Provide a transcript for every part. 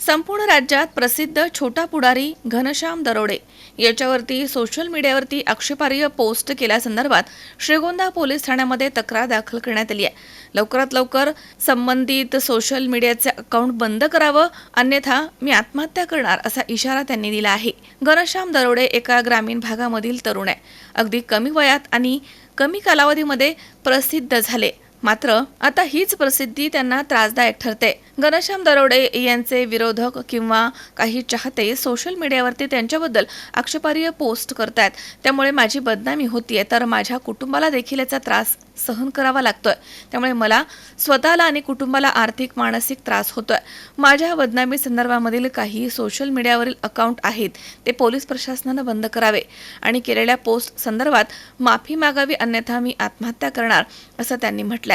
संपूर्ण राज्यात प्रसिद्ध छोटा पुढारी घनश्याम दरोडे याच्यावरती सोशल मीडियावरती आक्षेपार्ह पोस्ट केल्यासंदर्भात श्रीगोंदा पोलीस ठाण्यामध्ये तक्रार दाखल करण्यात आली आहे. लवकरात लवकर संबंधित सोशल मीडियाचे अकाउंट बंद करावं अन्यथा मी आत्महत्या करणार असा इशारा त्यांनी दिला आहे. घनश्याम दरोडे एका ग्रामीण भागामधील तरुण आहे. अगदी कमी वयात आणि कमी कालावधीमध्ये प्रसिद्ध झाले. मात्र आता हीच प्रसिद्धी त्यांना त्रासदायक ठरते. घनश्याम दरोडे यांचे विरोधक किंवा काही चाहते सोशल मीडियावरती त्यांच्याबद्दल आक्षेपार्ह पोस्ट करतात त्यामुळे माझी बदनामी होतीये तर माझ्या कुटुंबाला देखील याचा त्रास सहन करावा लागतोय. त्यामुळे मला स्वतःला आणि कुटुंबाला आर्थिक मानसिक त्रास होतोय. माझ्या बदनामी संदर्भामधील काही सोशल मीडियावरील अकाउंट आहेत ते पोलीस प्रशासनानं बंद करावे. आणि केलेल्या पोस्ट संदर्भात माफी मागावी अन्यथा मी आत्महत्या करणार असं त्यांनी म्हटलं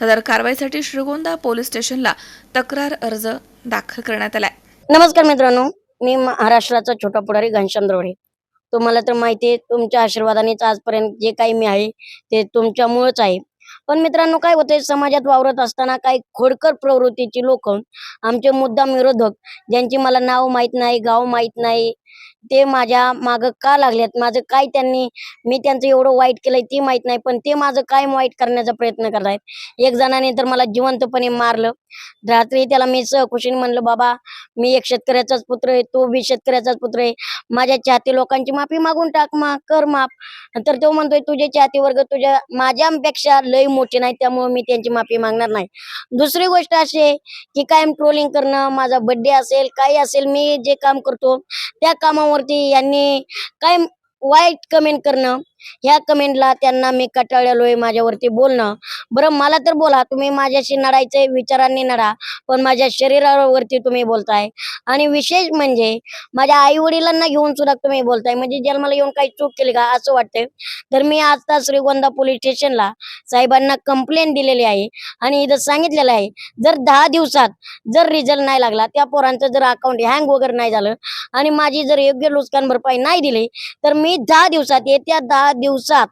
सदर कारवाईसाठी श्रीगोंदा पोलीस स्टेशनला तक्रार अर्ज दाखल करण्यात आलाय. नमस्कार मित्रांनो मी महाराष्ट्राचा छोटा पुढारी घनश्याम द्रोडे तुम्हाला तर माहिती आहे तुमच्या आशीर्वादानेच आजपर्यंत जे काही मी आहे ते तुमच्यामुळेच आहे. पण मित्रांनो काय होते समाजात वावरत असताना काही खोडकर प्रवृत्तीची लोक आमचे मुद्दाम विरोधक ज्यांची मला नाव माहीत नाही गाव माहीत नाही ते माझ्या माग का लागलेत? माझं काय त्यांनी मी त्यांचं एवढं वाईट केलंय ते माहीत नाही पण ते माझं काय वाईट करण्याचा प्रयत्न करतायत. एक जणाने तर मला जिवंतपणे मारलं. रात्री त्याला मी सहकुशीने म्हणलं बाबा मी एक शेतकऱ्याचाच पुत्र आहे तो बी शेतकऱ्याचाच पुत्र आहे. माझ्या चाहते लोकांची माफी मागून टाक मा कर माफ. तर तो म्हणतोय तुझे चाहते वर्ग तुझ्या माझ्यापेक्षा लय मोठे नाही त्यामुळे मी त्यांची माफी मागणार नाही. दुसरी गोष्ट अशी आहे की कायम ट्रोलिंग करणं माझा बर्थडे असेल काही असेल मी जे काम करतो त्या कामावरती यांनी काय वाईट कमेंट करणं? ह्या कमेंटला त्यांना मी कटाळलोय माझ्यावरती बोलणं. बरं मला तर बोला तुम्ही माझ्याशी नडायचे विचारांनी नडा पण माझ्या शरीरावरती तुम्ही बोलताय. आणि विशेष म्हणजे माझ्या आई वडिलांना घेऊन सुद्धा तुम्ही बोलताय. म्हणजे जन्माला येऊन काही चूक केली का असं वाटतंय. तर मी आता श्रीगोंदा पोलीस स्टेशनला साहेबांना कंप्लेंट दिलेली आहे. आणि इथं सांगितलेलं आहे जर दहा दिवसात जर रिझल्ट नाही लागला त्या पोरांचं जर अकाउंट हँग वगैरे नाही झालं आणि माझी जर योग्य नुकसान भरपाई नाही दिली तर मी दहा दिवसात येत्या दहा दिवसात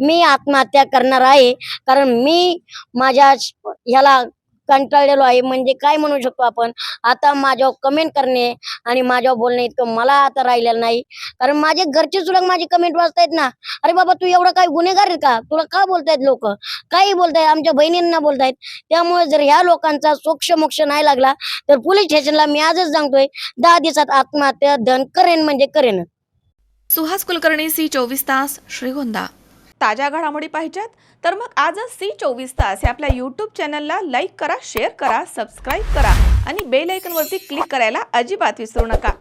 मी आत्महत्या करणार आहे. कारण मी माझ्या ह्याला कंटाळलेलो आहे. म्हणजे काय म्हणू शकतो आपण? आता माझ्यावर कमेंट करणे आणि माझ्यावर बोलणे इतकं मला आता राहिलेलं नाही. कारण माझे घरचे सुद्धा माझी कमेंट वाचतायत ना. अरे बाबा तू एवढा काय गुन्हेगार आहे का? तुला का बोलतायत लोक? काही बोलतायत आमच्या बहिणींना बोलतायत. त्यामुळे जर ह्या लोकांचा सोक्ष मोक्ष नाही लागला तर पोलीस स्टेशनला मी आजच सांगतोय दहा दिवसात आत्महत्या धन करेन म्हणजे करेन. सुहास कुलकर्णी सी चोवीस तास श्रीगोंदा. ताज्या घडामोडी पाहिजेत तर मग आजच सी चोवीस तास या आपल्या यूट्यूब चॅनलला लाईक करा शेअर करा सबस्क्राईब करा आणि बेल आयकॉनवरती क्लिक करायला अजिबात विसरू नका.